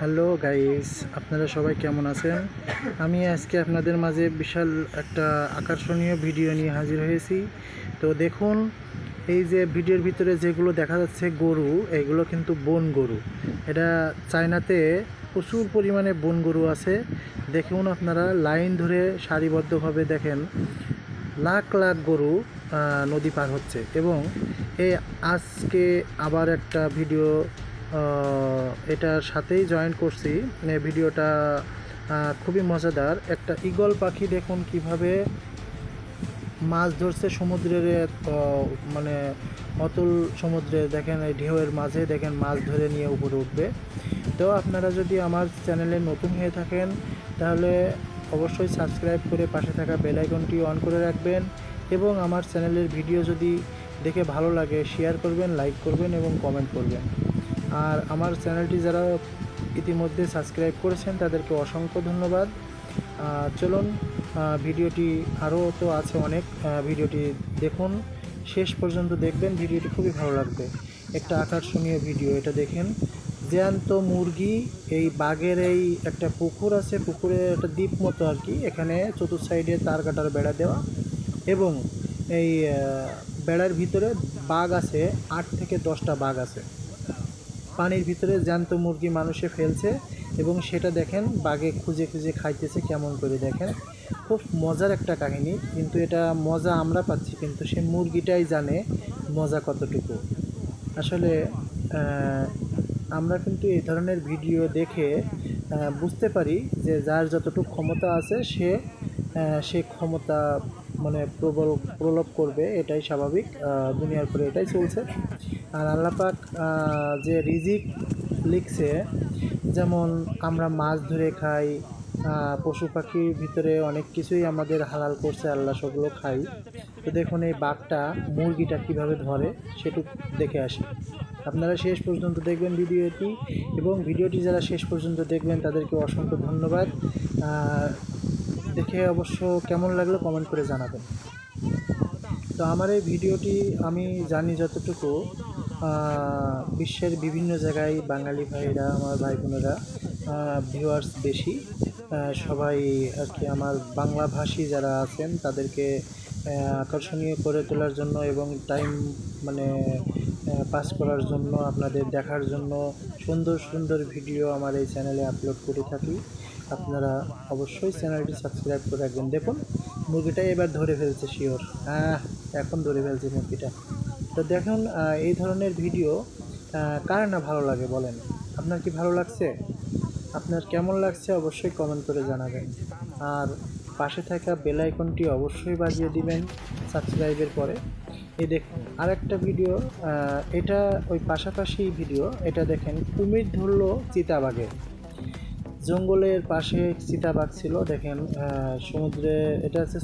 Hello guys, আপনারা সবাই কেমন আছেন? আমি আজকে আপনাদের মাঝে বিশাল একটা আকর্ষণীয় ভিডিও নিয়ে হাজির হয়েছি। তো দেখুন, এই যে ভিডিওর ভিতরে যেগুলো দেখা যাচ্ছে গরু, এগুলো কিন্তু বন গরু। এটা চায়নাতে প্রচুর পরিমাণে বন গরু আছে। দেখুন আপনারা, লাইন ধরে সারিবদ্ধভাবে দেখেন, লাখ লাখ গরু নদী পার হচ্ছে। এবং এই আজকে আবার একটা ভিডিও এটার সাথেই জয়েন করছি। এই ভিডিওটা খুবই মজাদার। একটা ঈগল পাখি দেখুন কীভাবে মাছ ধরছে সমুদ্রের মানে অতুল সমুদ্রে। দেখেন এই ঢেউয়ের মাঝে দেখেন মাছ ধরে নিয়ে উপরে উঠবে। তো আপনারা যদি আমার চ্যানেলে নতুন হয়ে থাকেন, তাহলে অবশ্যই সাবস্ক্রাইব করে পাশে থাকা বেল আইকনটি অন করে রাখবেন এবং আমার চ্যানেলের ভিডিও যদি দেখে ভালো লাগে শেয়ার করবেন লাইক করবেন এবং কমেন্ট করবেন। আর আমার চ্যানেলটি যারা ইতিমধ্যে সাবস্ক্রাইব করেছেন, তাদেরকে অসংখ্য ধন্যবাদ। চলুন ভিডিওটি আরও তো আছে অনেক। ভিডিওটি দেখুন। শেষ পর্যন্ত দেখবেন, ভিডিওটি খুবই ভালো লাগবে। একটা আকর্ষণীয় ভিডিও, এটা দেখেন। জ্যান্ত মুরগি, এই বাঘের এই একটা পুকুর আছে, পুকুরে একটা দ্বীপ মতো আর কি। এখানে চতুর্থ সাইডে তার কাটার বেড়া দেওয়া এবং এই বেড়ার ভিতরে বাঘ আছে, আট থেকে দশটা বাঘ আছে। পানির ভিতরে জ্যান্ত মুরগি মানুষে ফেলছে এবং সেটা দেখেন বাঘে খুঁজে খুঁজে খাইতেছে কেমন করে দেখেন। খুব মজার একটা কাহিনী, কিন্তু এটা মজা আমরা পাচ্ছি, কিন্তু সে মুরগিটাই জানে মজা কতটুকু। আসলে আমরা কিন্তু এই ধরনের ভিডিও দেখে বুঝতে পারি যে যার যতটুকু ক্ষমতা আছে সে সে ক্ষমতা মানে প্রবল, প্রলোভ করবে, এটাই স্বাভাবিক দুনিয়ার পরে এটাই চলছে। আর আল্লাপাক যে রিজিক লিখছে, যেমন আমরা মাছ ধরে খাই পশু পাখির ভিতরে অনেক কিছুই আমাদের হালাল করছে, আল্লাহ সবগুলো খাই। তো দেখুন এই বাঘটা মুরগিটা কীভাবে ধরে সেটুকু দেখে আসি। আপনারা শেষ পর্যন্ত দেখবেন ভিডিওটি এবং ভিডিওটি যারা শেষ পর্যন্ত দেখবেন, তাদেরকে অসংখ্য ধন্যবাদ। দেখে অবশ্য কেমন লাগল কমেন্ট করে জানাবেন। তো আমার এই ভিডিওটি আমি জানি যতটুকু বিশ্বের বিভিন্ন জায়গায় বাঙালি ভাইরা, আমার ভাই বোনেরা ভিউয়ার্স বেশি। সবাই আর কি আমার বাংলাভাষী যারা আছেন, তাদেরকে আকর্ষণীয় করে তোলার জন্য এবং টাইম মানে পাস করার জন্য, আপনাদের দেখার জন্য সুন্দর সুন্দর ভিডিও আমার এই চ্যানেলে আপলোড করে থাকি। আপনারা অবশ্যই চ্যানেলটি সাবস্ক্রাইব করে রাখবেন। দেখুন মুরগিটাই এবার ধরে ফেলছে শিওর হ্যাঁ এখন ধরে ফেলছে মুরগিটা তো দেখুন এই ধরনের ভিডিও কার না ভালো লাগে বলেন? আপনার কি ভালো লাগছে? আপনার কেমন লাগছে অবশ্যই কমেন্ট করে জানাবেন। আর পাশে থাকা বেল আইকনটি অবশ্যই বাজিয়ে দিবেন সাবস্ক্রাইবের পরে। এই দেখুন আর একটা ভিডিও এটা ওই পাশাপাশি ভিডিও, এটা দেখেন, কুমির ধরলো চিতাবাঘে। জঙ্গলের পাশে চিতাবাঘ ছিল, দেখেন সমুদ্রে, এটা হচ্ছে